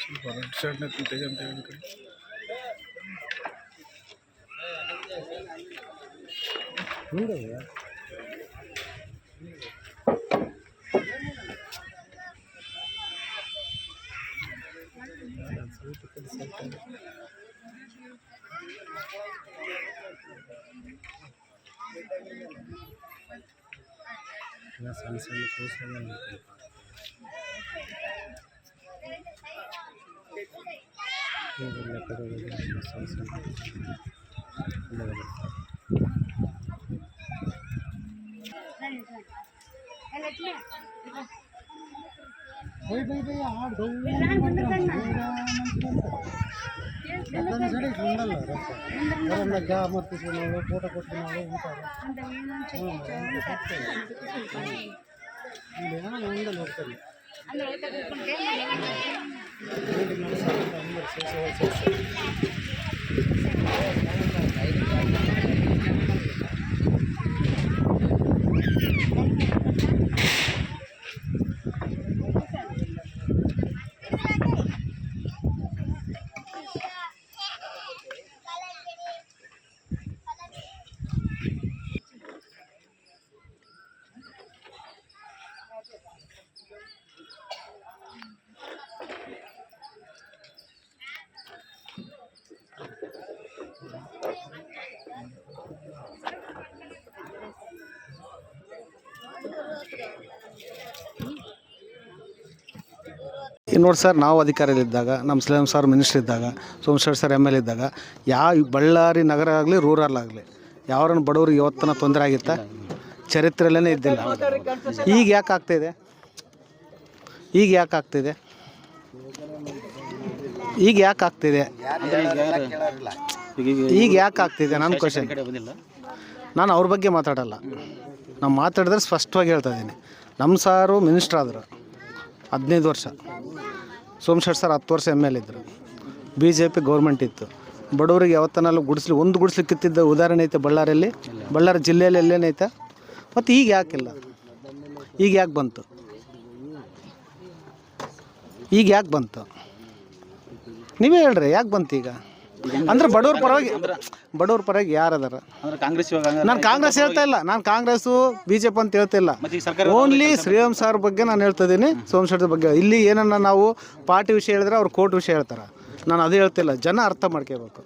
ಸ್ವಲ್ಪ ರೆಡ್ ಶರ್ಟ್ನ ತೆಗೆ ಅಂತ ಹೇಳಿ ಕಡೆ এখানে পৌঁছে যাবে भाई भाई भाई हां डोंगा बंद करना ನನ್ನ ಸೈಡಿಗೆ ಹಂಗಲ್ಲ ನಮ್ಮ ಗ್ಯಾ ಮತ್ತು ಫೋಟೋ ಕೊಟ್ಟು ನಾವು ಊಟ அந்த ನೋಡಿ ಸರ್ ನಾವು ಅಧಿಕಾರಿಯಲ್ಲಿದ್ದಾಗ ನಮ್ಮ ಸ್ಲೇಮ್ ಸರ್ ಮಿನಿಸ್ಟರ್ ಇದ್ದಾಗ ಸೋಮಶೇಖರ್ ಸರ್ ಎಂ ಎಲ್ ಇದ್ದಾಗ ಯಾವ ಬಳ್ಳಾರಿ ನಗರ ಆಗಲಿ ರೂರಲ್ ಆಗಲಿ ಯಾವ್ರನ್ನ ಬಡವ್ರಿಗೆ ಯಾವತ್ತನ ತೊಂದರೆ ಆಗಿತ್ತಾ? ಚರಿತ್ರೆಯಲ್ಲೇ ಇದ್ದಿಲ್ಲ. ಈಗ ಯಾಕೆ ಆಗ್ತಾಯಿದೆ ಈಗ ಯಾಕೆ ಆಗ್ತಿದೆ? ಈಗ ಯಾಕೆ ಆಗ್ತಿದೆ? ಈಗ ಯಾಕೆ ಆಗ್ತಿದೆ? ನನ್ನ ಕ್ವಶನ್ ನಾನು ಅವ್ರ ಬಗ್ಗೆ ಮಾತಾಡಲ್ಲ. ನಾವು ಮಾತಾಡಿದ್ರೆ ಸ್ಪಷ್ಟವಾಗಿ ಹೇಳ್ತಾ ಇದ್ದೀನಿ. ನಮ್ಮ ಸಾರು ಮಿನಿಸ್ಟ್ರ್ ಆದರು. ಹದಿನೈದು ವರ್ಷ. ಸೋಮಶೇಟ್ ಸರ್ ಹತ್ತು ವರ್ಷ ಎಂ ಎಲ್ ಇದ್ದರು ಬಿ ಜೆ ಪಿ ಗೌರ್ಮೆಂಟ್ ಇತ್ತು. ಬಡವರಿಗೆ ಯಾವತ್ತನಲ್ಲೂ ಗುಡಿಸ್ಲಿ ಒಂದು ಗುಡಿಸ್ಲಿ ಕಿತ್ತಿದ್ದ ಉದಾಹರಣೆ ಐತೆ ಬಳ್ಳಾರಿಯಲ್ಲಿ? ಬಳ್ಳಾರಿ ಜಿಲ್ಲೆಯಲ್ಲಿ ಎಲ್ಲೇನೈತೆ? ಮತ್ತು ಈಗ ಯಾಕಿಲ್ಲ? ಈಗ ಯಾಕೆ ಬಂತು? ಈಗ ಯಾಕೆ ಬಂತು? ನೀವೇ ಹೇಳ್ರಿ ಯಾಕೆ ಬಂತು ಈಗ? ಅಂದ್ರೆ ಬಡವ್ರ ಪರವಾಗಿ ಬಡವ್ರ ಪರವಾಗಿ ಯಾರು ಅದಾರ ಕಾಂಗ್ರೆಸ್ ನಾನು ಕಾಂಗ್ರೆಸ್ ಹೇಳ್ತಾ ಇಲ್ಲ ನಾನು ಕಾಂಗ್ರೆಸ್ ಬಿ ಜೆ ಪಿ ಅಂತ ಹೇಳ್ತಿಲ್ಲ ಓನ್ಲಿ ಶ್ರೀರಾಮ್ ಸರ್ ಬಗ್ಗೆ ನಾನು ಹೇಳ್ತಾ ಇದ್ದೀನಿ ಸೋಮಶೇಖರ್ ಬಗ್ಗೆ. ಇಲ್ಲಿ ಏನನ್ನ ನಾವು ಪಾರ್ಟಿ ವಿಷಯ ಹೇಳಿದ್ರೆ ಅವ್ರು ಕೋರ್ಟ್ ವಿಷಯ ಹೇಳ್ತಾರೆ. ನಾನು ಅದು ಹೇಳ್ತಿಲ್ಲ ಜನ ಅರ್ಥ ಮಾಡ್ಕೋಬೇಕು.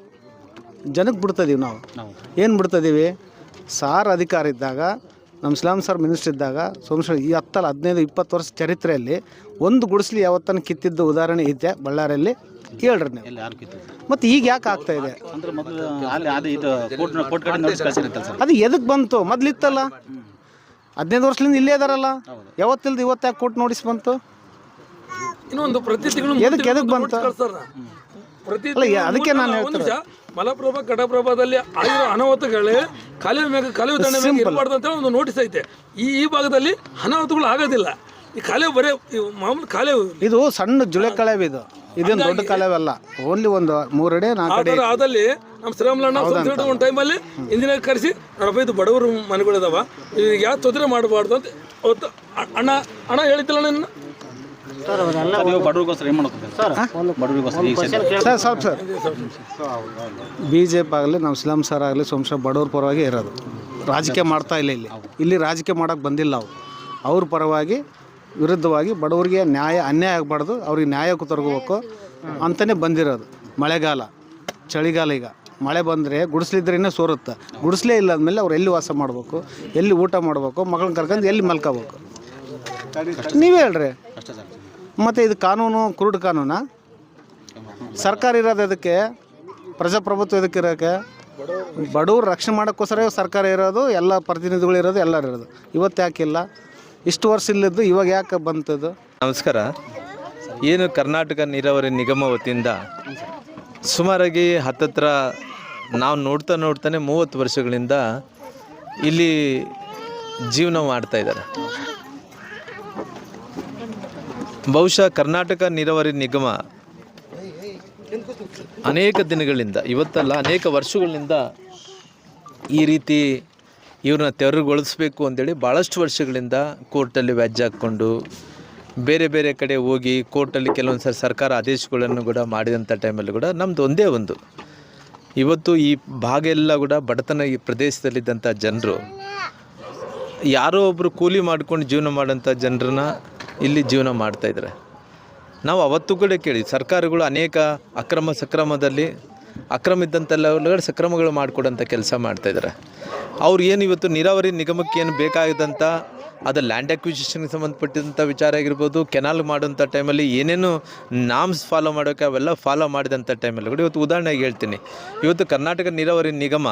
ಜನಕ್ಕೆ ಬಿಡ್ತದೀವಿ ನಾವು. ಏನು ಬಿಡ್ತದೀವಿ ಸಾರ್ ಅಧಿಕಾರ ಇದ್ದಾಗ ನಮ್ಮ ಇಸ್ಲಾಂ ಸರ್ ಮಿನಿಸ್ಟರ್ ಇದ್ದಾಗ ಸೋಮೇಶ್ವರ ಈ ಹತ್ತಲ್ಲ ಹದಿನೈದು ಇಪ್ಪತ್ತು ವರ್ಷ ಚರಿತ್ರೆಯಲ್ಲಿ ಒಂದು ಗುಡಿಸ್ಲಿ ಯಾವತ್ತನ ಕಿತ್ತಿದ್ದ ಉದಾಹರಣೆ ಇದೆ ಬಳ್ಳಾರಿಯಲ್ಲಿ? ಹೇಳ್ರಿ ನೀವು. ಮತ್ತು ಈಗ ಯಾಕೆ ಆಗ್ತಾ ಇದೆ? ಅದು ಇದು ಕೋರ್ಟ್ ಕೋರ್ಟ್ ಕಡೆ ಸರ್. ಅದು ಎದಕ್ಕೆ ಬಂತು? ಮೊದಲಿತ್ತಲ್ಲ ಹದಿನೈದು ವರ್ಷದಿಂದ ಇಲ್ಲೇ ಇದಾರಲ್ಲ? ಯಾವತ್ತಿಲ್ದ ಇವತ್ತು ಯಾಕೆ ಕೊಟ್ಟು ನೋಟಿಸ್ ಬಂತು? ಇನ್ನೊಂದು ಪ್ರತಿ ತಿಂಗಳು ಎದಕ್ಕೆ ಎದಕ್ಕೆ ಬಂತು? ಪ್ರತಿ ಅಲ್ಲ, ಯಾ- ಅದಕ್ಕೆ ನಾನು ನಿಮಿಷ ಮಲಪ್ರಭಾ ಕಟಪ್ರಭಾದಲ್ಲಿ ಆಗಿರೋ ಅನಾಹುತಗಳೇ ಕಲಿವ ಮೇಲೆ ಕಲಿವ ತಂಡ ಇರಬಾರ್ದು ಅಂತ ಒಂದು ನೋಟಿಸ್ ಐತೆ. ಈ ಈ ಭಾಗದಲ್ಲಿ ಅನಾಹುತಗಳು ಆಗೋದಿಲ್ಲ. ಈ ಕಲೆ ಬರೀ ಮಾಮೂಲಿ ಕಾಲುವೆ ಇದು ಸಣ್ಣ ಜುಳೆ ಕಳೆ ಇದು. ಇದೇನು ದೊಡ್ಡ ಕಳೆವಲ್ಲ ಓನ್ಲಿ ಒಂದು ಮೂರಡೆ ನಾಲ್ಕು ಅದಲ್ಲಿ ನಮ್ಮ ಶ್ರೀರಾಮಲಣ್ಣ ಒಂದು ಟೈಮಲ್ಲಿ ಇಂಜಿನಿಯರ್ ಕರೆಸಿ ನೋಡಪ್ಪ ಇದು ಬಡವರು ಮನೆಗಳಿದಾವ. ಯಾವ ತೊಂದರೆ ಮಾಡಬಾರ್ದು? ಅಂತ ಅವತ್ತು ಅಣ್ಣ ಅಣ್ಣ ಹೇಳಿದ್ದಲ್ಲ ನನ್ನ? ಸರ್ ಇವಾಗ ಬಡವರಿಗೋಸ್ಕರ ಏನು ಮಾಡ್ಕೊತಾರೆ ಸರ್? ಬಡವರಿಗೋಸ್ಕರ ಈಗ ಸದ್ಯ ಸರ್ ಸ್ವಲ್ಪ ಸರ್ ಬಿ ಜೆ ಪಿ ಆಗಲಿ ನಮ್ಮ ಇಸ್ಲಾಂ ಸರ್ ಆಗಲಿ ಸೋಮಶ ಬಡವ್ರ ಪರವಾಗಿ ಇರೋದು. ರಾಜಕೀಯ ಮಾಡ್ತಾ ಇಲ್ಲ ಇಲ್ಲಿ. ಇಲ್ಲಿ ರಾಜಕೀಯ ಮಾಡೋಕ್ಕೆ ಬಂದಿಲ್ಲ ಅವ್ರು. ಅವ್ರ ಪರವಾಗಿ ವಿರುದ್ಧವಾಗಿ ಬಡವರಿಗೆ ನ್ಯಾಯ ಅನ್ಯಾಯ ಆಗಬಾರ್ದು. ಅವ್ರಿಗೆ ನ್ಯಾಯಕ್ಕೂ ತೊರಗಬೇಕು ಅಂತಲೇ ಬಂದಿರೋದು. ಮಳೆಗಾಲ ಚಳಿಗಾಲ ಈಗ. ಮಳೆ ಬಂದರೆ ಗುಡಿಸ್ಲಿದ್ರೇ ಸೋರುತ್ತೆ. ಗುಡಿಸ್ಲೇ ಇಲ್ಲ ಅಂದಮೇಲೆ ಅವ್ರು ಎಲ್ಲಿ ವಾಸ ಮಾಡಬೇಕು? ಎಲ್ಲಿ ಊಟ ಮಾಡಬೇಕು? ಮಗಳನ್ನ ಕರ್ಕೊಂಡು ಎಲ್ಲಿ ಮಲ್ಕೋಬೇಕು? ನೀವೇ ಹೇಳ್ರಿ. ಅಷ್ಟೇ ಸರ್. ಮತ್ತು ಇದು ಕಾನೂನು, ಕುರುಡು ಕಾನೂನ? ಸರ್ಕಾರ ಇರೋದು ಅದಕ್ಕೆ ಪ್ರಜಾಪ್ರಭುತ್ವ ಇದಕ್ಕೆ ಇರೋಕ್ಕೆ ಬಡವ್ರು ರಕ್ಷಣೆ ಮಾಡೋಕ್ಕೋಸ್ಕರ ಸರ್ಕಾರ ಇರೋದು, ಎಲ್ಲ ಪ್ರತಿನಿಧಿಗಳು ಇರೋದು, ಎಲ್ಲರೂ ಇರೋದು. ಇವತ್ತು ಯಾಕಿಲ್ಲ ಇಷ್ಟು ವರ್ಷ ಇಲ್ಲದ್ದು, ಇವಾಗ ಯಾಕೆ ಬಂತದ್ದು ನಮಸ್ಕಾರ. ಏನು ಕರ್ನಾಟಕ ನೀರಾವರಿ ನಿಗಮ ವತಿಯಿಂದ ಸುಮಾರಾಗಿ ಹತ್ತತ್ರ ನಾವು ನೋಡ್ತಾ ನೋಡ್ತಾನೆ ಮೂವತ್ತು ವರ್ಷಗಳಿಂದ ಇಲ್ಲಿ ಜೀವನ ಮಾಡ್ತಾ ಇದ್ದಾರೆ. ಬಹುಶಃ ಕರ್ನಾಟಕ ನೀರಾವರಿ ನಿಗಮ ಅನೇಕ ದಿನಗಳಿಂದ, ಇವತ್ತಲ್ಲ ಅನೇಕ ವರ್ಷಗಳಿಂದ ಈ ರೀತಿ ಇವ್ರನ್ನ ತೆರವುಗೊಳಿಸ್ಬೇಕು ಅಂತೇಳಿ ಭಾಳಷ್ಟು ವರ್ಷಗಳಿಂದ ಕೋರ್ಟಲ್ಲಿ ವ್ಯಾಜ್ಯ ಹಾಕ್ಕೊಂಡು, ಬೇರೆ ಬೇರೆ ಕಡೆ ಹೋಗಿ ಕೋರ್ಟಲ್ಲಿ ಕೆಲವೊಂದು ಸರಿ ಸರ್ಕಾರ ಆದೇಶಗಳನ್ನು ಕೂಡ ಮಾಡಿದಂಥ ಟೈಮಲ್ಲಿ ಕೂಡ ನಮ್ಮದು ಒಂದೇ ಒಂದು. ಇವತ್ತು ಈ ಭಾಗ ಎಲ್ಲ ಕೂಡ ಬಡತನ ಈ ಪ್ರದೇಶದಲ್ಲಿದ್ದಂಥ ಜನರು, ಯಾರೋ ಒಬ್ಬರು ಕೂಲಿ ಮಾಡ್ಕೊಂಡು ಜೀವನ ಮಾಡೋಂಥ ಜನರನ್ನ ಇಲ್ಲಿ ಜೀವನ ಮಾಡ್ತಾಯಿದ್ದಾರೆ ನಾವು ಅವತ್ತು ಕೂಡ ಕೇಳಿ ಸರ್ಕಾರಗಳು ಅನೇಕ ಅಕ್ರಮ ಸಕ್ರಮದಲ್ಲಿ ಅಕ್ರಮ ಇದ್ದಂತೆಲ್ಲ ಸಕ್ರಮಗಳು ಮಾಡಿಕೊಡೋಂಥ ಕೆಲಸ ಮಾಡ್ತಾಯಿದ್ದಾರೆ ಅವ್ರು ಏನು ಇವತ್ತು ನೀರಾವರಿ ನಿಗಮಕ್ಕೆ ಏನು ಬೇಕಾಗಿದ್ದಂಥ, ಅದು ಲ್ಯಾಂಡ್ ಅಕ್ವಿಸಿಷನ್ಗೆ ಸಂಬಂಧಪಟ್ಟಂಥ ವಿಚಾರ ಆಗಿರ್ಬೋದು ಕೆನಾಲ್ ಮಾಡೋಂಥ ಟೈಮಲ್ಲಿ ಏನೇನು ನಾಮ್ಸ್ ಫಾಲೋ ಮಾಡೋಕೆ ಅವೆಲ್ಲ ಫಾಲೋ ಮಾಡಿದಂಥ ಟೈಮಲ್ಲಿ ಕೂಡ ಇವತ್ತು ಉದಾಹರಣೆಗೆ ಹೇಳ್ತೀನಿ. ಇವತ್ತು ಕರ್ನಾಟಕ ನೀರಾವರಿ ನಿಗಮ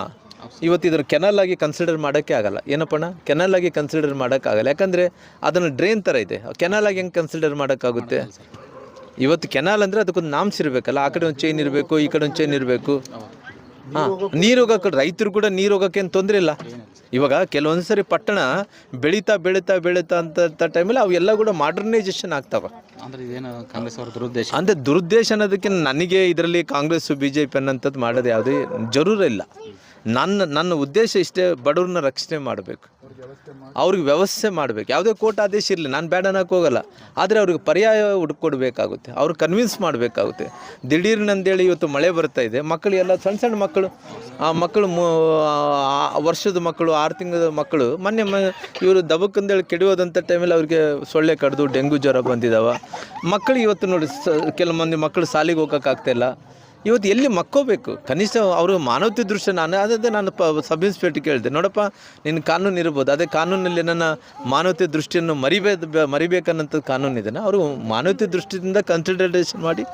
ಇವತ್ತು ಇದ್ರ ಕೆನಲ್ ಆಗಿ ಕನ್ಸಿಡರ್ ಮಾಡೋಕ್ಕೆ ಆಗಲ್ಲ. ಏನಪ್ಪಣ್ಣ? ಕೆನಲ್ ಆಗಿ ಕನ್ಸಿಡರ್ ಮಾಡೋಕ್ಕಾಗಲ್ಲ ಯಾಕಂದರೆ ಅದನ್ನು ಡ್ರೈನ್ ಥರ ಇದೆ. ಕೆನಲ್ ಆಗಿ ಹೆಂಗೆ ಕನ್ಸಿಡರ್ ಮಾಡೋಕ್ಕಾಗುತ್ತೆ ಇವತ್ತು ಕೆನಾಲ್ ಅಂದರೆ ಅದಕ್ಕೊಂದು ನಾಮ್ಸ್ ಇರಬೇಕಲ್ಲ. ಆ ಕಡೆ ಒಂದು ಚೈನ್ ಇರಬೇಕು ಈ ಕಡೆ ಒಂದು ಚೈನ್ ಇರಬೇಕು. ಹಾಂ ನೀರು ಹೋಗೋಕೆ ರೈತರು ಕೂಡ ನೀರು ಹೋಗೋಕ್ಕೆ ಏನು ತೊಂದರೆ ಇಲ್ಲ ಇವಾಗ ಕೆಲವೊಂದು ಸರಿ ಪಟ್ಟಣ ಬೆಳೀತಾ ಬೆಳೀತಾ ಬೆಳೀತಾ ಅಂತ ಟೈಮಲ್ಲಿ ಅವೆಲ್ಲ ಕೂಡ ಮಾಡರ್ನೈಸೇಷನ್ ಆಗ್ತಾವೆ. ಅಂದ್ರೆ ಇದೇನು ಕಾಂಗ್ರೆಸ್ ಅವರ ದುರುದ್ದೇಶ? ಅಂದರೆ ದುರುದ್ದೇಶ ಅನ್ನೋದಕ್ಕೆ ನನಗೆ ಇದರಲ್ಲಿ ಕಾಂಗ್ರೆಸ್ಸು ಬಿ ಜೆ ಪಿ ಅನ್ನೋಂಥದ್ದು ಮಾಡೋದು ಯಾವುದೇ ಜರೂರ ಇಲ್ಲ. ನನ್ನ ನನ್ನ ಉದ್ದೇಶ ಇಷ್ಟೇ ಬಡವ್ರನ್ನ ರಕ್ಷಣೆ ಮಾಡಬೇಕು. ಅವ್ರಿಗೆ ವ್ಯವಸ್ಥೆ ಮಾಡಬೇಕು. ಯಾವುದೇ ಕೋರ್ಟ್ ಆದೇಶ ಇರಲಿ, ನಾನು ಬೇಡ ಅನ್ನೋಕೆ ಹೋಗಲ್ಲ. ಆದರೆ ಅವ್ರಿಗೆ ಪರ್ಯಾಯ ಹುಡುಕೊಡ್ಬೇಕಾಗುತ್ತೆ. ಅವ್ರು ಕನ್ವಿನ್ಸ್ ಮಾಡಬೇಕಾಗುತ್ತೆ. ದಿಢೀರ್ನಂದೇಳಿ ಇವತ್ತು ಮಳೆ ಬರ್ತಾ ಇದೆ. ಮಕ್ಕಳಿಗೆಲ್ಲ ಸಣ್ಣ ಸಣ್ಣ ಮಕ್ಕಳು, ಆ ಮಕ್ಕಳು ವರ್ಷದ ಮಕ್ಕಳು, ಆರು ತಿಂಗಳ ಮಕ್ಕಳು, ಮೊನ್ನೆ ಮ, ಇವರು ದಬಕ್ಕಂದೇಳಿ ಕೆಡುವುದಂಥ ಟೈಮಲ್ಲಿ ಅವ್ರಿಗೆ ಸೊಳ್ಳೆ ಕಡ್ದು, ಡೆಂಗು ಜ್ವರ ಬಂದಿದ್ದಾವೆ ಮಕ್ಕಳು ಇವತ್ತು ನೋಡಿ ಸ, ಕೆಲವು ಮಂದಿ ಮಕ್ಕಳು ಶಾಲೆಗೆ ಹೋಗೋಕ್ಕಾಗ್ತಾಯಿಲ್ಲ ಇವತ್ತು ಎಲ್ಲಿ ಮಕ್ಕೋಬೇಕು? ಕನಿಷ್ಠ ಅವರು ಮಾನವತೆ ದೃಷ್ಟಿ ನಾನು, ಅದೇ ನಾನು ಪ, ಸಬ್ ಇನ್ಸ್ಪೆಕ್ಟರ್ ಕೇಳಿದೆ, ನೋಡಪ್ಪ, ನಿನ್ನ ಕಾನೂನು ಇರ್ಬೋದು, ಅದೇ ಕಾನೂನಲ್ಲಿ ನನ್ನ ಮಾನವತೆ ದೃಷ್ಟಿಯನ್ನು ಮರಿಬೇ ಮರಿಬೇಕನ್ನೋಂಥ ಕಾನೂನು ಇದನ್ನು ಅವರು ಮಾನವತೆ ದೃಷ್ಟಿಯಿಂದ ಕನ್ಸಿಡರೇಷನ್ ಮಾಡಿ,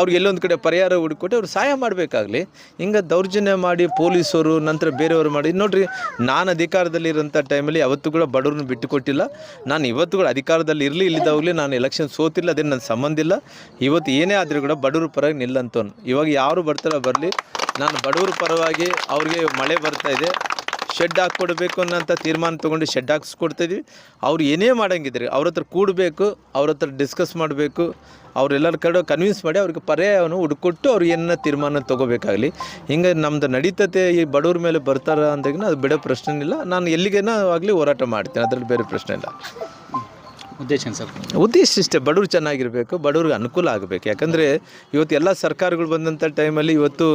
ಅವ್ರಿಗೆ ಎಲ್ಲೊಂದು ಕಡೆ ಪರಿಹಾರ ಹುಡುಕೊಟ್ಟು ಅವ್ರು ಸಹಾಯ ಮಾಡಬೇಕಾಗಲಿ. ಹಿಂಗೆ ದೌರ್ಜನ್ಯ ಮಾಡಿ ಪೊಲೀಸರು, ನಂತರ ಬೇರೆಯವರು ಮಾಡಿ, ನೋಡಿರಿ, ನಾನು ಅಧಿಕಾರದಲ್ಲಿರೋಂಥ ಟೈಮಲ್ಲಿ ಯಾವತ್ತು ಕೂಡ ಬಡವ್ರನ್ನ ಬಿಟ್ಟು ಕೊಟ್ಟಿಲ್ಲ ನಾನು ಇವತ್ತು ಕೂಡ ಅಧಿಕಾರದಲ್ಲಿ ಇರಲಿ ಇಲ್ಲಿದ್ದಾಗಲಿ ನಾನು ಎಲೆಕ್ಷನ್ ಸೋತಿಲ್ಲ, ಅದೇನು ನನ್ನ ಸಂಬಂಧ ಇಲ್ಲ. ಇವತ್ತು ಏನೇ ಆದರೂ ಕೂಡ ಬಡವ್ರ ಪರವಾಗಿ ನಿಲ್ಲಂತವನು. ಇವಾಗ ಯಾರು ಬರ್ತಾರೋ ಬರಲಿ. ನಾನು ಬಡವ್ರ ಪರವಾಗಿ ಅವ್ರಿಗೆ ಮಳೆ ಬರ್ತಾ ಇದೆ. ಶೆಡ್ ಹಾಕ್ಕೊಡ್ಬೇಕು ಅನ್ನೋಂಥ ತೀರ್ಮಾನ ತೊಗೊಂಡು ಶೆಡ್ ಹಾಕ್ಸ್ಕೊಡ್ತಿದ್ವಿ. ಅವ್ರು ಏನೇ ಮಾಡಂಗಿದ್ರೆ, ಅವ್ರ ಹತ್ರ ಕೂಡಬೇಕು, ಅವ್ರ ಹತ್ರ ಡಿಸ್ಕಸ್ ಮಾಡಬೇಕು, ಅವರೆಲ್ಲರ ಕಡೆ ಕನ್ವಿನ್ಸ್ ಮಾಡಿ ಅವ್ರಿಗೆ ಪರ್ಯಾಯವನ್ನು ಹುಡ್ಕೊಟ್ಟು ಅವ್ರು ಏನನ್ನ ತೀರ್ಮಾನ ತೊಗೋಬೇಕಾಗಲಿ. ಹಿಂಗೆ ನಮ್ಮದು ನಡೀತತೆ, ಈ ಬಡವ್ರ ಮೇಲೆ ಬರ್ತಾರ ಅಂದಾಗಿನ ಅದು ಬಿಡೋ ಪ್ರಶ್ನೆ ಇಲ್ಲ. ನಾನು ಎಲ್ಲಿಗೇನೋ ಆಗಲಿ ಹೋರಾಟ ಮಾಡ್ತೀನಿ, ಅದರಲ್ಲಿ ಬೇರೆ ಪ್ರಶ್ನೆ ಇಲ್ಲ. ಉದ್ದೇಶ ಸರ್? ಉದ್ದೇಶ ಇಷ್ಟೇ, ಬಡವ್ರು ಚೆನ್ನಾಗಿರಬೇಕು, ಬಡವ್ರಿಗೆ ಅನುಕೂಲ ಆಗಬೇಕು. ಯಾಕಂದರೆ ಇವತ್ತು ಎಲ್ಲ ಸರ್ಕಾರಗಳು ಬಂದಂಥ ಟೈಮಲ್ಲಿ ಇವತ್ತು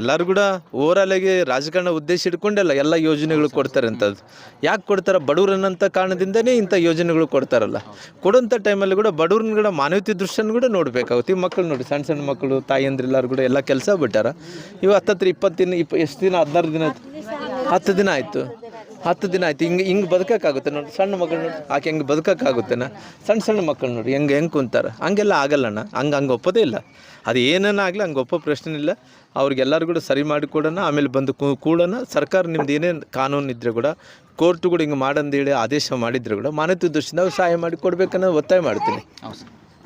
ಎಲ್ಲರೂ ಕೂಡ ಓವರಾಲಾಗಿ ರಾಜಕಾರಣ ಉದ್ದೇಶ ಇಟ್ಕೊಂಡೆಲ್ಲ ಎಲ್ಲ ಯೋಜನೆಗಳು ಕೊಡ್ತಾರೆ ಅಂಥದ್ದು ಯಾಕೆ ಕೊಡ್ತಾರೆ? ಬಡವ್ರು ಅನ್ನೋಂಥ ಕಾರಣದಿಂದನೇ ಇಂಥ ಯೋಜನೆಗಳು ಕೊಡ್ತಾರಲ್ಲ. ಕೊಡೋಂಥ ಟೈಮಲ್ಲಿ ಕೂಡ ಬಡವ್ರನ್ನ ಕೂಡ ಮಾನವೀಯ ದೃಷ್ಟಿಯನ್ನು ಕೂಡ ನೋಡಬೇಕಾಗುತ್ತೆ. ಈ ಮಕ್ಕಳು ನೋಡಿ, ಸಣ್ಣ ಸಣ್ಣ ಮಕ್ಕಳು ತಾಯಂದ್ರೆಲ್ಲರೂ ಕೂಡ ಎಲ್ಲ ಕೆಲಸ ಬಿಟ್ಟಾರ. ಇವು ಹತ್ತತ್ರ ಇಪ್ಪತ್ತು ದಿನ, ಇಪ್ಪ, ಎಷ್ಟು ದಿನ? ಹದಿನಾರು ದಿನ ಹತ್ತು ದಿನ ಆಯಿತು. ಹತ್ತು ದಿನ ಆಯ್ತು ಹಿಂಗೆ ಹಿಂಗೆ ಬದುಕೋಕ್ಕಾಗುತ್ತೆ ನೋಡಿ. ಸಣ್ಣ ಮಕ್ಕಳು ನೋಡಿ ಆಕೆ ಹೆಂಗೆ ಬದುಕೋಕ್ಕಾಗುತ್ತೆನ? ಸಣ್ಣ ಸಣ್ಣ ಮಕ್ಕಳು ನೋಡಿ ಹೆಂಗೆ ಹೆಂಗೆ ಕುಂತಾರೆ? ಹಂಗೆಲ್ಲ ಆಗಲ್ಲಣ್ಣ ಹಂಗೆ ಹಂಗೆ ಒಪ್ಪೋದೇ ಇಲ್ಲ. ಅದು ಏನನ್ನ ಆಗಲಿ ಹಂಗೆ ಒಪ್ಪೋ ಪ್ರಶ್ನೆ ಇಲ್ಲ. ಅವ್ರಿಗೆಲ್ಲರೂ ಕೂಡ ಸರಿ ಮಾಡಿ ಕೊಡೋಣ ಆಮೇಲೆ ಬಂದು ಕೂ- ಕೂಡೋಣ. ಸರ್ಕಾರ ನಿಮ್ದು ಏನೇನು ಕಾನೂನು ಇದ್ದರೆ ಕೂಡ ಕೋರ್ಟ್ ಕೂಡ ಹಿಂಗೆ ಮಾಡಂದೇಳಿ ಆದೇಶ ಮಾಡಿದ್ರೆ ಕೂಡ ಮಾನವೀಯ ದೃಷ್ಟಿಯಿಂದ ಅವ್ರು ಸಹಾಯ ಮಾಡಿ ಕೊಡ್ಬೇಕನ್ನೋ ಒತ್ತಾಯ ಮಾಡ್ತೀನಿ.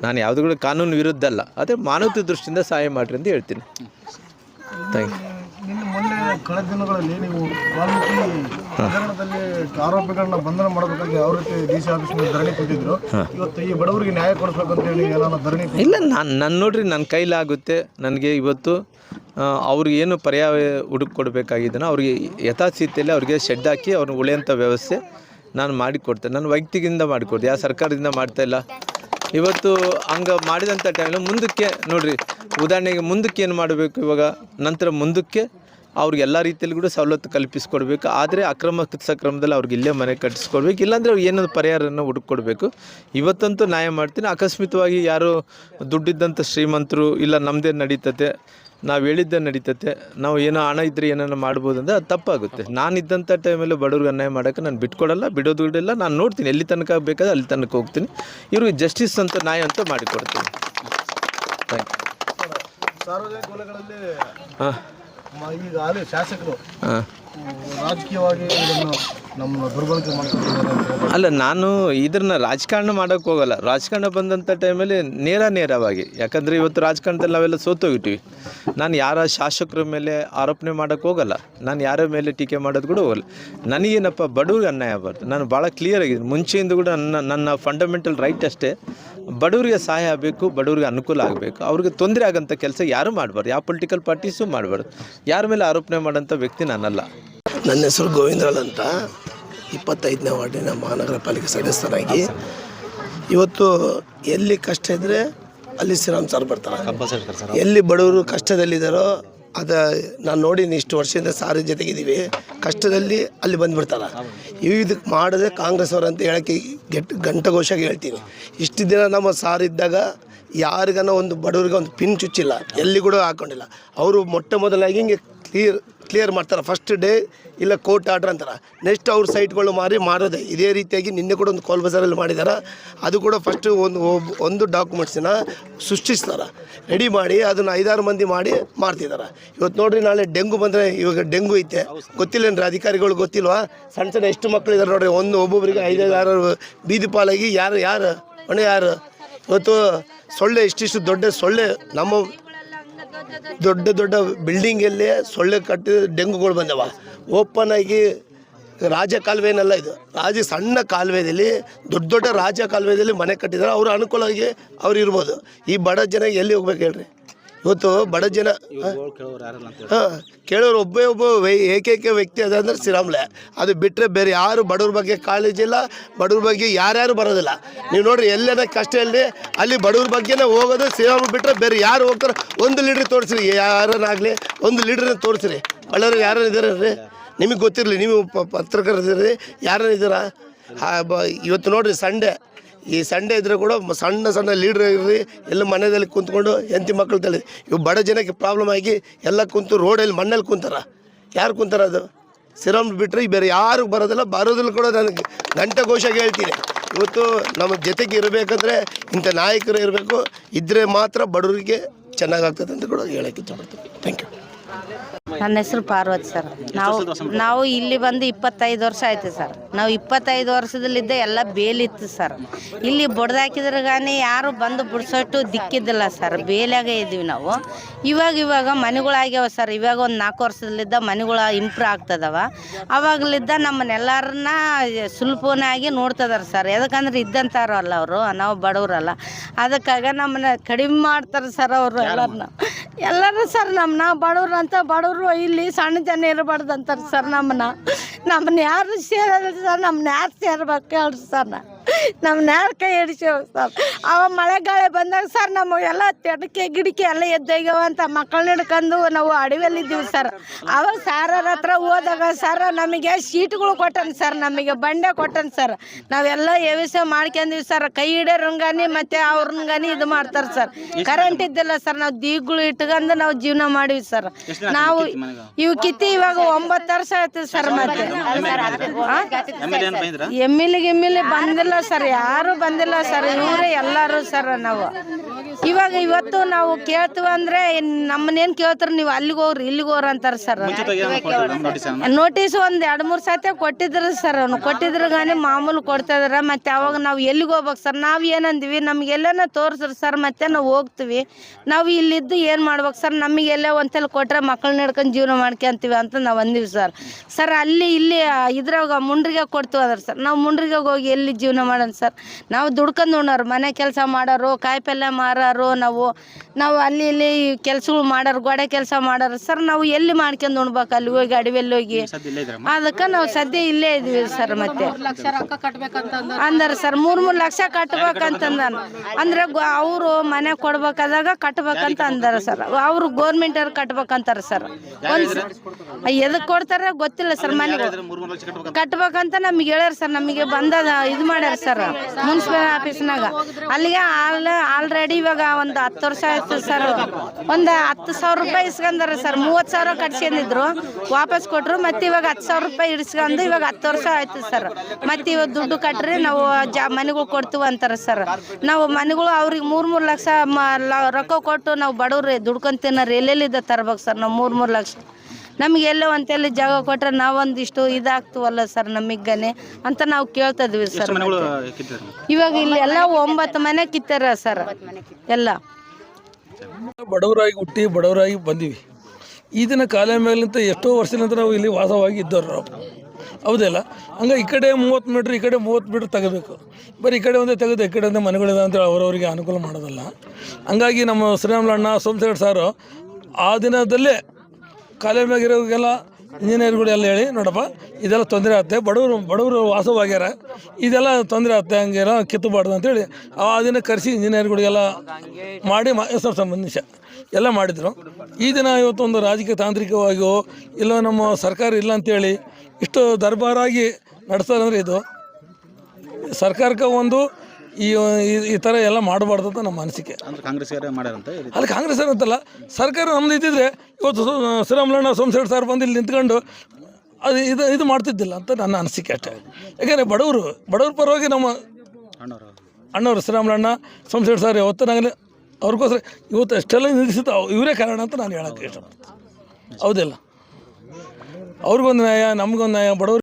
ನಾನು ಯಾವುದು ಕೂಡ ಕಾನೂನು ವಿರುದ್ಧ ಅಲ್ಲ ಅದೇ ಮಾನವೀಯ ದೃಷ್ಟಿಯಿಂದ ಸಹಾಯ ಮಾಡಿರಿ ಅಂತ ಹೇಳ್ತೀನಿ. ಥ್ಯಾಂಕ್ ಯು ಕಳೆದ ದಿನಗಳಲ್ಲಿ ನೀವು ವಾಲ್ಮೀಕಿ ಹಗರಣದಲ್ಲಿ ಆರೋಪಿಗಳನ್ನ ಬಂಧನ ಮಾಡಬೇಕಾಗಿ ಯಾವ ರೀತಿ ಡಿ ಸಿ ಆಫೀಸ್ ಧರಣಿ ಕೊಟ್ಟಿದ್ರು ಇವತ್ತು ಈ ಬಡವರಿಗೆ ನ್ಯಾಯ ಕೊಡಿಸ್ಬೇಕು ಅಂತ ಹೇಳಿ ಏನಾದ್ರು ಧರಣಿ? ಇಲ್ಲ ನಾನು ನನ್ನ ನೋಡ್ರಿ ನನ್ನ ಕೈಲಾಗುತ್ತೆ ನನಗೆ ಇವತ್ತು ಅವ್ರಿಗೆ ಏನು ಪರ್ಯಾಯ ಹುಡುಕ್ ಕೊಡಬೇಕಾಗಿದ್ದನೋ ಅವ್ರಿಗೆ ಯಥಾಸ್ಥಿತಿಯಲ್ಲಿ ಅವ್ರಿಗೆ ಶೆಡ್ ಹಾಕಿ ಅವ್ರನ್ನ ಉಳಿಯೋಂಥ ವ್ಯವಸ್ಥೆ ನಾನು ಮಾಡಿಕೊಡ್ತೇನೆ ನಾನು ವೈಯಕ್ತಿಕದಿಂದ ಮಾಡಿಕೊಡ್ತೆ ಯಾವ ಸರ್ಕಾರದಿಂದ ಮಾಡ್ತಾ ಇಲ್ಲ. ಇವತ್ತು ಹಂಗೆ ಮಾಡಿದಂಥ ಟೈಮಲ್ಲಿ ಮುಂದಕ್ಕೆ ನೋಡ್ರಿ ಉದಾಹರಣೆಗೆ ಮುಂದಕ್ಕೆ ಏನು ಮಾಡಬೇಕು ಇವಾಗ? ನಂತರ ಮುಂದಕ್ಕೆ ಅವ್ರಿಗೆ ಎಲ್ಲ ರೀತಿಯಲ್ಲಿ ಕೂಡ ಸವಲತ್ತು ಕಲ್ಪಿಸ್ಕೊಡ್ಬೇಕು. ಆದರೆ ಅಕ್ರಮ ಸಕ್ರಮದಲ್ಲಿ ಅವ್ರಿಗೆ ಇಲ್ಲೇ ಮನೆ ಕಟ್ಟಿಸ್ಕೊಡ್ಬೇಕು. ಇಲ್ಲಾಂದರೆ ಅವ್ರಿಗೆ ಏನೊಂದು ಪರಿಹಾರನ ಹುಡುಕೊಡ್ಬೇಕು. ಇವತ್ತಂತೂ ನ್ಯಾಯ ಮಾಡ್ತೀನಿ. ಅಕಸ್ಮಿತವಾಗಿ ಯಾರು ದುಡ್ಡಿದ್ದಂಥ ಶ್ರೀಮಂತರು ಇಲ್ಲ ನಮ್ಮದೇ ನಡೀತತೆ ನಾವು ಹೇಳಿದ್ದೆ ನಡೀತತೆ ನಾವು ಏನೋ ಹಣ ಇದ್ದರೆ ಏನಾರ ಮಾಡ್ಬೋದು ಅಂದರೆ ಅದು ತಪ್ಪಾಗುತ್ತೆ. ನಾನು ಇದ್ದಂಥ ಟೈಮಲ್ಲಿ ಬಡವ್ರಿಗೆ ಅನ್ಯಾಯ ಮಾಡೋಕ್ಕೆ ನಾನು ಬಿಟ್ಕೊಡಲ್ಲ ಬಿಡೋದು ಬಿಡಲ್ಲ ನಾನು ನೋಡ್ತೀನಿ ಎಲ್ಲಿ ತನಕ ಬೇಕಾದ್ರೆ ಅಲ್ಲಿ ತನಕ ಹೋಗ್ತೀನಿ. ಇವ್ರಿಗೆ ಜಸ್ಟಿಸ್ ಅಂತ ನ್ಯಾಯ ಅಂತ ಮಾಡಿಕೊಡ್ತೀನಿ. ಥ್ಯಾಂಕ್ ಯು ಸಾರ್ವಜನಿಕ ಹಾಂ. ಮ- ಈಗ ಅಲ್ಲಿ ಶಾಸಕರು ರಾಜಕೀಯವಾಗಿ ಇದನ್ನು ನಮ್ಮ ದುರ್ಬಳಕೆ ಮಾಡ್ಕೊಂಡಿದ್ದಾರೆ ಅಲ್ಲ ನಾನು ಇದನ್ನ ರಾಜಕಾರಣ ಮಾಡೋಕ್ಕೆ ಹೋಗಲ್ಲ. ರಾಜಕಾರಣ ಬಂದಂಥ ಟೈಮಲ್ಲಿ ನೇರ ನೇರವಾಗಿ. ಯಾಕಂದರೆ ಇವತ್ತು ರಾಜಕಾರಣದಲ್ಲಿ ನಾವೆಲ್ಲ ಸೋತೋಗಿಟ್ಟಿವಿ ನಾನು ಯಾರ ಶಾಸಕರ ಮೇಲೆ ಆರೋಪಣೆ ಮಾಡೋಕ್ಕೆ ಹೋಗಲ್ಲ. ನಾನು ಯಾರ ಮೇಲೆ ಟೀಕೆ ಮಾಡೋದು ಕೂಡ ಹೋಗಲ್ಲ. ನನಗೇನಪ್ಪ ಬಡವ್ರಿಗೆ ಅನ್ಯಾಯ ಆಗ್ಬಾರ್ದು. ನಾನು ಭಾಳ ಕ್ಲಿಯರ್ ಆಗಿದ್ದೀನಿ. ಮುಂಚೆಯಿಂದ ಕೂಡ ನನ್ನ ನನ್ನ ಫಂಡಮೆಂಟಲ್ ರೈಟ್ ಅಷ್ಟೇ. ಬಡವರಿಗೆ ಸಹಾಯ ಆಗಬೇಕು ಬಡವರಿಗೆ ಅನುಕೂಲ ಆಗಬೇಕು. ಅವ್ರಿಗೆ ತೊಂದರೆ ಆಗೋಂಥ ಕೆಲಸ ಯಾರು ಮಾಡಬಾರ್ದು. ಯಾವ ಪೊಲಿಟಿಕಲ್ ಪಾರ್ಟೀಸು ಮಾಡಬಾರ್ದು. ಯಾರ ಮೇಲೆ ಆರೋಪಣೆ ಮಾಡೋಂಥ ವ್ಯಕ್ತಿ ನಾನಲ್ಲ ನನ್ನ ಹೆಸರು ಗೋವಿಂದರಾಲ್ ಅಂತ. ಇಪ್ಪತ್ತೈದನೇ ವಾರ್ಡಿನ ಮಹಾನಗರ ಪಾಲಿಕೆ ಸದಸ್ಯರಾಗಿ ಇವತ್ತು ಎಲ್ಲಿ ಕಷ್ಟ ಇದ್ದರೆ ಅಲ್ಲಿ ಶ್ರೀರಾಮ್ ಸರ್ ಬರ್ತಾರೆ. ಕಂಪಲ್ಸರಿ ಸರ್ ಸರ್ ಎಲ್ಲಿ ಬಡವರು ಕಷ್ಟದಲ್ಲಿದ್ದಾರೋ ಅದ ನಾನು ನೋಡೀನಿ ಇಷ್ಟು ವರ್ಷದಿಂದ ಸಾರಿ ಜೊತೆಗಿದ್ದೀವಿ ಕಷ್ಟದಲ್ಲಿ ಅಲ್ಲಿ ಬಂದ್ಬಿಡ್ತಾರೆ. ಇದಕ್ಕೆ ಮಾಡಿದ್ರೆ ಕಾಂಗ್ರೆಸ್ ಅವರು ಅಂತ ಹೇಳಕ್ಕೆ ಗೆಟ್ ಗಂಟಘೋಷಾಗಿ ಹೇಳ್ತೀನಿ. ಇಷ್ಟು ದಿನ ನಮ್ಮ ಸಾರ್ ಇದ್ದಾಗ ಯಾರಿಗನ ಒಂದು ಬಡವರಿಗೆ ಒಂದು ಪಿನ್ ಚುಚ್ಚಿಲ್ಲ. ಎಲ್ಲಿ ಕೂಡ ಹಾಕೊಂಡಿಲ್ಲ. ಅವರು ಮೊಟ್ಟ ಮೊದಲಾಗಿ ಹಿಂಗೆ ಕ್ಲಿಯರ್ ಕ್ಲಿಯರ್ ಮಾಡ್ತಾರೆ. ಫಸ್ಟ್ ಡೇ ಇಲ್ಲ ಕೋರ್ಟ್ ಆರ್ಡ್ರ್ ಅಂತಾರೆ. ನೆಕ್ಸ್ಟ್ ಅವ್ರ ಸೈಟ್ಗಳು ಮಾರಿ ಮಾಡೋದೇ. ಇದೇ ರೀತಿಯಾಗಿ ನಿನ್ನೆ ಕೂಡ ಒಂದು ಕೋಲ್ ಬಜಾರಲ್ಲಿ ಮಾಡಿದ್ದಾರೆ ಅದು ಕೂಡ ಫಸ್ಟು ಒಂದು ಒಂದು ಡಾಕ್ಯುಮೆಂಟ್ಸನ್ನ ಸೃಷ್ಟಿಸ್ತಾರೆ. ರೆಡಿ ಮಾಡಿ ಅದನ್ನು ಐದಾರು ಮಂದಿ ಮಾಡಿ ಮಾಡ್ತಿದ್ದಾರೆ ಇವತ್ತು ನೋಡ್ರಿ ನಾಳೆ ಡೆಂಗು ಬಂದರೆ ಇವಾಗ ಡೆಂಗು ಐತೆ. ಗೊತ್ತಿಲ್ಲೇನ್ರಿ ಅಧಿಕಾರಿಗಳು ಗೊತ್ತಿಲ್ವಾ? ಸಣ್ಣ ಸಣ್ಣ ಎಷ್ಟು ಮಕ್ಕಳಿದ್ದಾರೆ ನೋಡ್ರಿ. ಒಂದು ಒಬ್ಬೊಬ್ಬರಿಗೆ ಐದೈದು ಆರು ಬೀದಿ ಪಾಲಾಗಿ ಯಾರು ಯಾರು? ಮನೆ ಯಾರು? ಇವತ್ತು ಸೊಳ್ಳೆ, ಇಷ್ಟಿಷ್ಟು ದೊಡ್ಡ ಸೊಳ್ಳೆ ನಮ್ಮ ದೊಡ್ಡ ದೊಡ್ಡ ಬಿಲ್ಡಿಂಗಲ್ಲಿ ಸೊಳ್ಳೆ ಕಟ್ಟಿ ಡೆಂಗುಗಳು ಬಂದವ. ಓಪನ್ ಆಗಿ ರಾಜ ಕಾಲುವೆನಲ್ಲ ಇದು. ರಾಜ ಸಣ್ಣ ಕಾಲುವೆದಲ್ಲಿ, ದೊಡ್ಡ ದೊಡ್ಡ ರಾಜ ಕಾಲುವೆದಲ್ಲಿ ಮನೆ ಕಟ್ಟಿದ್ದಾರೆ ಅವ್ರ ಅನುಕೂಲವಾಗಿ ಅವ್ರು ಇರ್ಬೋದು. ಈ ಬಡ ಜನ ಎಲ್ಲಿ ಹೋಗ್ಬೇಕು ಹೇಳ್ರಿ? ಇವತ್ತು ಬಡ ಜನ ಹಾಂ? ಕೇಳೋರು ಒಬ್ಬೇ ಒಬ್ಬ ವೈ- ಏಕೈಕ ವ್ಯಕ್ತಿ ಅದ ಅಂದ್ರೆ ಶ್ರೀರಾಮ್ಲೆ. ಅದು ಬಿಟ್ಟರೆ ಬೇರೆ ಯಾರು ಬಡವ್ರ ಬಗ್ಗೆ ಕಾಳಜಿ ಇಲ್ಲ ಬಡವ್ರ ಬಗ್ಗೆ ಯಾರ್ಯಾರು ಬರೋದಿಲ್ಲ. ನೀವು ನೋಡ್ರಿ ಎಲ್ಲೇನ ಕಷ್ಟ ಇಲ್ಲಿ ಅಲ್ಲಿ ಬಡವ್ರ ಬಗ್ಗೆನೇ ಹೋಗೋದು ಶ್ರೀರಾಮ್ ಬಿಟ್ಟರೆ ಬೇರೆ ಯಾರು ಹೋಗ್ತಾರೆ? ಒಂದು ಲೀಡ್ರ್ ತೋರಿಸ್ರಿ ಯಾರನ್ನಾಗಲಿ ಒಂದು ಲೀಡ್ರನ್ನ ತೋರಿಸ್ರಿ. ಬಳ್ಳಾರಿ ಯಾರು ಇದ್ದಾರೆ ರೀ ನಿಮಗೆ ಗೊತ್ತಿರಲಿ ನೀವು ಪತ್ರಕರ್ತರಿ ಯಾರನ್ನ ಯಾರು ಇದ್ದೀರಾ? ಬ ಇವತ್ತು ನೋಡ್ರಿ ಸಂಡೇ. ಈ ಸಂಡೆ ಇದ್ರೆ ಕೂಡ ಸಣ್ಣ ಸಣ್ಣ ಲೀಡ್ರ್ ಇರ್ರಿ ಎಲ್ಲ ಮನೆಯಲ್ಲಿ ಕುಂತ್ಕೊಂಡು ಹೆಂಡತಿ ಮಕ್ಕಳು ತಳಿ ಇವು ಬಡ ಜನಕ್ಕೆ ಪ್ರಾಬ್ಲಮ್ ಆಗಿ ಎಲ್ಲ ಕುಂತು ರೋಡಲ್ಲಿ ಮಣ್ಣಲ್ಲಿ ಕುಂತಾರ. ಯಾರು ಕುಂತಾರ ಅದು? ಸಿರಮ್ ಬಿಟ್ಟರೆ ಬೇರೆ ಯಾರು ಬರೋದಿಲ್ಲ ಬರೋದಿಲ್ಲ ಕೂಡ ನನಗೆ. ಗಂಟೆ ಘೋಷಾಗಿ ಹೇಳ್ತೀನಿ. ಇವತ್ತು ನಮ್ಮ ಜೊತೆಗೆ ಇರಬೇಕಂದ್ರೆ ಇಂಥ ನಾಯಕರು ಇರಬೇಕು. ಇದ್ದರೆ ಮಾತ್ರ ಬಡವರಿಗೆ ಚೆನ್ನಾಗಾಗ್ತದೆ ಅಂತ ಕೂಡ ಹೇಳಕ್ಕೆ ಇಷ್ಟಪಡ್ತೀನಿ. ಥ್ಯಾಂಕ್ ಯು ನನ್ನ ಹೆಸರು ಪಾರ್ವತಿ ಸರ್. ನಾವು ನಾವು ಇಲ್ಲಿ ಬಂದು ಇಪ್ಪತ್ತೈದು ವರ್ಷ ಆಯ್ತು ಸರ್. ನಾವು ಇಪ್ಪತ್ತೈದು ವರ್ಷದಲ್ಲಿದ್ದ ಎಲ್ಲ ಬೇಲಿತ್ತು ಸರ್. ಇಲ್ಲಿ ಬಡ್ದಾಕಿದ್ರೆ ಗಾನಿ ಯಾರು ಬಂದು ಬಿಡ್ಸೋಟ್ಟು ದಿಕ್ಕಿದ್ದಿಲ್ಲ ಸರ್. ಬೇಲಾಗೆ ಇದ್ದೀವಿ ನಾವು. ಇವಾಗ ಇವಾಗ ಮನೆಗಳಾಗ್ಯಾವ ಸರ್. ಇವಾಗ ಒಂದು ನಾಲ್ಕು ವರ್ಷದಲ್ಲಿದ್ದ ಮನೆಗಳು ಇಂಪ್ರೂವ್ ಆಗ್ತದವ. ಅವಾಗಲಿದ್ದ ನಮ್ಮನ್ನೆಲ್ಲರನ್ನ ಸುಲಭನಾಗಿ ನೋಡ್ತದಾರ ಸರ್. ಯಾಕಂದ್ರೆ ಇದ್ದಂತಾರಲ್ಲ ಅವರು. ನಾವು ಬಡವರಲ್ಲ. ಅದಕ್ಕಾಗ ನಮ್ಮನ್ನ ಕಡಿಮೆ ಮಾಡ್ತಾರೆ ಸರ್ ಅವರು ಎಲ್ಲರನ್ನ ಎಲ್ಲರೂ ಸರ್ ನಮ್ಮನ್ನ ಬಡವ್ರು ಅಂತ ಬಡವರು ಇಲ್ಲಿ ಸಣ್ಣ ಜನ ಇರಬಾರ್ದು ಅಂತಾರೆ ಸರ್ ನಮ್ಮನ್ನ. ನಮ್ಮನ್ನ ಯಾರು ಸೇರೋದಿಲ್ಲ ಸರ್, ನಮ್ಮನ್ನ ಯಾರು ಸೇರ್ಬೇಕು ಹೇಳ್ರಿ ಸರ್ ನಾ. ನಮ್ಮನ್ನ ನಾಲ್ ಕೈ ಹಿಡಿಸೋ ಸರ್. ಅವ ಮಳೆಗಾಲ ಬಂದಾಗ ಸರ್ ನಮ್ಮ ಎಲ್ಲ ತೆಡಕೆ ಗಿಡಕೆ ಎಲ್ಲ ಎದ್ದೋಗ್ಯಾವ ಅಂತ ಮಕ್ಕಳನ್ನ ಹಿಡ್ಕೊಂಡು ನಾವು ಅಡವಿಯಲ್ಲಿ ಇದ್ದೀವಿ ಸರ್. ಅವಾಗ ಸಾರರ ಹತ್ರ ಹೋದಾಗ ಸರ್ ನಮಗೆ ಸೀಟ್ಗಳು ಕೊಟ್ಟನ್ ಸರ್ ನಮಗೆ ಬಂಡೆ ಕೊಟ್ಟನ್ ಸರ್. ನಾವೆಲ್ಲ ವ್ಯವಸ್ಥೆ ಮಾಡ್ಕೊಂಡಿವಿ ಸರ್. ಕೈ ಹಿಡಿಯೋರಂಗಾನಿ ಮತ್ತೆ ಅವ್ರಂಗಾನಿ ಇದು ಮಾಡ್ತಾರೆ ಸರ್. ಕರೆಂಟ್ ಇದ್ದಿಲ್ಲ ಸರ್. ನಾವು ದೀಗಳು ಇಟ್ಕೊಂಡು ನಾವು ಜೀವನ ಮಾಡಿವಿ ಸರ್. ನಾವು ಇವು ಕಿತ್ತಿ ಇವಾಗ ಒಂಬತ್ತು ವರ್ಷ ಆಯ್ತು ಸರ್ ಮತ್ತೆ. ಎಂ ಎಲ್ ಏನು ಎಂ ಎಲ್ ಎಂ ಬಂದಿಲ್ಲ ಸರ್ ಯಾರು ಬಂದಿಲ್ಲ ಸರ್ ಇವರೇ ಎಲ್ಲರೂ ಸರ್ ನಾವು. ಇವಾಗ ಇವತ್ತು ನಾವು ಕೇಳ್ತೀವಿ ಅಂದ್ರೆ ನಮ್ಮನ್ನೇನ್ ಕೇಳ್ತಾರೆ ನೀವು ಅಲ್ಲಿಗೆ ಹೋಗ್ರಿ ಇಲ್ಲಿಗೆ ಹೋಗ್ರಿ ಅಂತಾರೆ ಸರ್. ನೋಟಿಸ್ ಒಂದ್ ಎರಡ್ ಮೂರ್ ಸತಿ ಕೊಟ್ಟಿದ್ರು ಸರ್ ಅವ್ನು ಕೊಟ್ಟಿದ್ರಗಾನೆ ಮಾಮೂಲು ಕೊಡ್ತಾ ಇದಾರೆ ಮತ್ತೆ ಅವಾಗ ನಾವು ಎಲ್ಲಿಗೆ ಹೋಗ್ಬೇಕು ಸರ್? ನಾವ್ ಏನಂದಿವಿ ನಮ್ಗೆ ಎಲ್ಲನ ತೋರ್ಸ್ರಿ ಸರ್ ಮತ್ತೆ ನಾವು ಹೋಗ್ತಿವಿ. ನಾವು ಇಲ್ಲಿದ್ದು ಏನ್ ಮಾಡ್ಬೇಕು ಸರ್? ನಮಗೆ ಎಲ್ಲ ಒಂದ್ಸಲ ಕೊಟ್ರೆ ಮಕ್ಕಳನ್ನ ಹಿಡ್ಕೊಂಡು ಜೀವನ ಮಾಡ್ಕೊಂತೀವಿ ಅಂತ ನಾವು ಅಂದಿವಿ ಸರ್. ಸರ್ ಅಲ್ಲಿ ಇಲ್ಲಿ ಇದ್ರಾಗ ಮುಂಡ್ರಿಗೆ ಕೊಡ್ತೀವಿ ಅದ್ರ ಸರ್ ನಾವು ಮುಂಡ್ರಿಗೆ ಹೋಗಿ ಎಲ್ಲಿ ಜೀವನ ಮಾಡೋಣ ಸರ್. ನಾವು ದುಡ್ಕೊಂಡು ಉಣ್ಣೋರು ಮನೆ ಕೆಲಸ ಮಾಡೋರು ಕಾಯಿಪಲ್ಯ ಮಾರೋರು ನಾವು. ನಾವು ಅಲ್ಲಿ ಇಲ್ಲಿ ಕೆಲಸಗಳು ಮಾಡೋರು ಗೋಡೆ ಕೆಲಸ ಮಾಡೋರು ಸರ್ ನಾವು ಎಲ್ಲಿ ಮಾಡ್ಕೊಂಡು ಉಣ್ಬೇಕು ಅಲ್ಲಿ ಹೋಗಿ ಅಡವಿಯಲ್ಲಿ ಹೋಗಿ? ಅದಕ್ಕೆ ನಾವು ಸದ್ಯ ಇಲ್ಲೇ ಇದೀವಿ ಸರ್ ಮತ್ತೆ. ಅಂದ್ರೆ ಸರ್ ಮೂರ್ ಮೂರ್ ಲಕ್ಷ ಕಟ್ಬೇಕಂತಂದ ಅಂದ್ರೆ ಅವರು ಮನೆ ಕೊಡ್ಬೇಕಾದಾಗ ಕಟ್ಬೇಕಂತ ಅಂದಾರ ಸರ್. ಅವರು ಗೋರ್ಮೆಂಟ್ ಅವ್ರು ಕಟ್ಬೇಕಂತಾರ ಸರ್. ಒಂದ್ ಎದಕ್ ಕೊಡ್ತಾರ ಗೊತ್ತಿಲ್ಲ ಸರ್ ಮನೆ ಕಟ್ಬೇಕಂತ ನಮ್ಗೆ ಹೇಳ್ಯಾರ ಸರ್ ನಮಗೆ ಬಂದದ ಇದು ಮಾಡ್ಯಾರ ಸರ್. ಮುನ್ಸಿಪಲ್ ಆಫೀಸ್ನಾಗ. ಅಲ್ಲಿಗೆ ಆಲ್, ಆಲ್ರೆಡಿ ಇವಾಗ ಒಂದು ಹತ್ತು ವರ್ಷ ಆಯ್ತು ಸರ್. ಒಂದು ಹತ್ತು ಸಾವಿರ ರೂಪಾಯಿ ಇಸ್ಕೊಂಡಾರ ಸರ್. ಮೂವತ್ತು ಸಾವಿರ ಕಟ್ಸ್ಕೊಂಡಿದ್ರು ವಾಪಸ್ ಕೊಟ್ಟರು ಮತ್ತೆ ಇವಾಗ ಹತ್ತು ಸಾವಿರ ರೂಪಾಯಿ ಇಡ್ಸ್ಕೊಂಡು ಇವಾಗ ಹತ್ತು ವರ್ಷ ಆಯ್ತು ಸರ್. ಮತ್ತೆ ಇವಾಗ ದುಡ್ಡು ಕಟ್ಟ್ರಿ ನಾವು ಜಾ ಮನೆಗಳು ಕೊಡ್ತೀವಿ ಅಂತಾರೆ ಸರ್. ನಾವು ಮನೆಗಳು ಅವ್ರಿಗೆ ಮೂರು ಮೂರು ಲಕ್ಷ ರೊಕ್ಕ ಕೊಟ್ಟು ನಾವು ಬಡವ್ರಿ ದುಡ್ಕೊಂಡ್ ತಿನ್ನೋರು ಎಲ್ಲೆಲ್ಲಿದ್ದ ತರ್ಬೇಕು ಸರ್? ನಾವು ಮೂರು ಮೂರು ಲಕ್ಷ. ನಮ್ಗೆ ಎಲ್ಲೋ ಒಂತೆಲ್ಲಿ ಜಾಗ ಕೊಟ್ರೆ ನಾವೊಂದಿಷ್ಟು ಇದಾಗ್ತೀವಲ್ಲ ಸರ್ ನಮಗನೆ ಅಂತ ನಾವು ಕೇಳ್ತಾ ಇದ್ವಿ ಸರ್ ಇವಾಗ ಇಲ್ಲಿ ಎಲ್ಲ ಒಂಬತ್ತು ಮನೆ ಕಿತ್ತಾರ ಸರ್ ಎಲ್ಲ. ಬಡವರಾಗಿ ಹುಟ್ಟಿ ಬಡವರಾಗಿ ಬಂದೀವಿ. ಈ ದಿನ ಕಾಲ ಮೇಲಿಂತ ಎಷ್ಟೋ ವರ್ಷದಿಂದ ನಾವು ಇಲ್ಲಿ ವಾಸವಾಗಿ ಇದ್ದವ್ರು ನಾವು. ಹೌದಲ್ಲ? ಹಂಗೆ ಈ ಕಡೆ ಮೂವತ್ತು ಮೀಟ್ರ್ ಈ ಕಡೆ ಮೂವತ್ತು ಮೀಟ್ರ್ ತೆಗಬೇಕು. ಬರೀ ಈ ಕಡೆ ಒಂದೇ ತೆಗೆದು ಈ ಕಡೆ ಒಂದೇ ಮನೆಗಳಿದೆ ಅಂತೇಳಿ ಅವರವರಿಗೆ ಅನುಕೂಲ ಮಾಡೋದಲ್ಲ. ಹಂಗಾಗಿ ನಮ್ಮ ಶ್ರೀರಾಮಲಣ್ಣ ಸೋಮಶೇಖರ್ ಸಾರು ಆ ದಿನದಲ್ಲೇ ಕಾಲೇ ಮ್ಯಾಗಿರೋರಿಗೆಲ್ಲ ಇಂಜಿನಿಯರ್ಗಳು ಎಲ್ಲ ಹೇಳಿ, ನೋಡಪ್ಪ, ಇದೆಲ್ಲ ತೊಂದರೆ ಆಗುತ್ತೆ. ಬಡವರು ಬಡವರು ವಾಸವಾಗ್ಯಾರ ಇದೆಲ್ಲ ತೊಂದರೆ ಆಗುತ್ತೆ ಹಂಗೆಲ್ಲ ಕಿತ್ತಬಾರ್ದು ಅಂತೇಳಿ ಆ ದಿನ ಕರೆಸಿ ಇಂಜಿನಿಯರ್ಗಳಿಗೆಲ್ಲ ಮಾಡಿ ಮಾ ಸಂಬಂಧಿಸ ಎಲ್ಲ ಮಾಡಿದರು. ಈ ದಿನ ಇವತ್ತೊಂದು ರಾಜಕೀಯ ತಾಂತ್ರಿಕವಾಗಿಯೋ ಇಲ್ಲ ನಮ್ಮ ಸರ್ಕಾರ ಇಲ್ಲ ಅಂತೇಳಿ ಇಷ್ಟು ದರ್ಬಾರಾಗಿ ನಡೆಸ್ತಾರೆ ಅಂದರೆ ಇದು. ಸರ್ಕಾರಕ್ಕೆ ಒಂದು ಈ ಈ- ಥರ ಎಲ್ಲ ಮಾಡಬಾರ್ದು ಅಂತ ನಮ್ಮ ಅನಿಸಿಕೆ. ಅಂದ್ರೆ ಕಾಂಗ್ರೆಸ್ಗಾರೇ ಮಾಡ್ಯಾರಂತ ಈ ರೀತಿ. ಅಲ್ಲಿ ಕಾಂಗ್ರೆಸ್ ಅಂತಲ್ಲ ಸರ್ಕಾರ ನಮ್ದು ಇದ್ದಿದ್ರೆ ಇವತ್ತು ಸು- ಶ್ರೀರಾಮಲಣ್ಣ ಸೋಮಶೇಖರ್ ಸರ್ ಬಂದು ಇಲ್ಲಿ ನಿಂತ್ಕೊಂಡು ಅದು ಇದು ಇದು ಮಾಡ್ತಿದ್ದಿಲ್ಲ ಅಂತ ನನ್ನ ಅನಿಸಿಕೆ ಅಷ್ಟೇ. ಯಾಕೆಂದರೆ ಬಡವರು ಬಡವ್ರ ಪರವಾಗಿ ನಮ್ಮ ಅಣ್ಣವರು ಅಣ್ಣವರು ಶ್ರೀರಾಮಲಣ್ಣ ಸೋಮಶೇಖರ್ ಸರ್ ಯಾವತ್ತು ನನಗೆ ಅವ್ರಿಗೋಸ್ಕರ ಇವತ್ತು ಅಷ್ಟೆಲ್ಲ ನಿಲ್ಲಿಸಿದ ಇವರೇ ಕಾರಣ ಅಂತ ನಾನು ಹೇಳೋಕ್ಕೆ ಇಷ್ಟಪಡ್ತೀನಿ. ಹೌದಿಲ್ಲ. ಅವ್ರಿಗೊಂದು ನ್ಯಾಯ ನಮಗೊಂದು ನ್ಯಾಯ ಬಡವ್ರಿಗೆ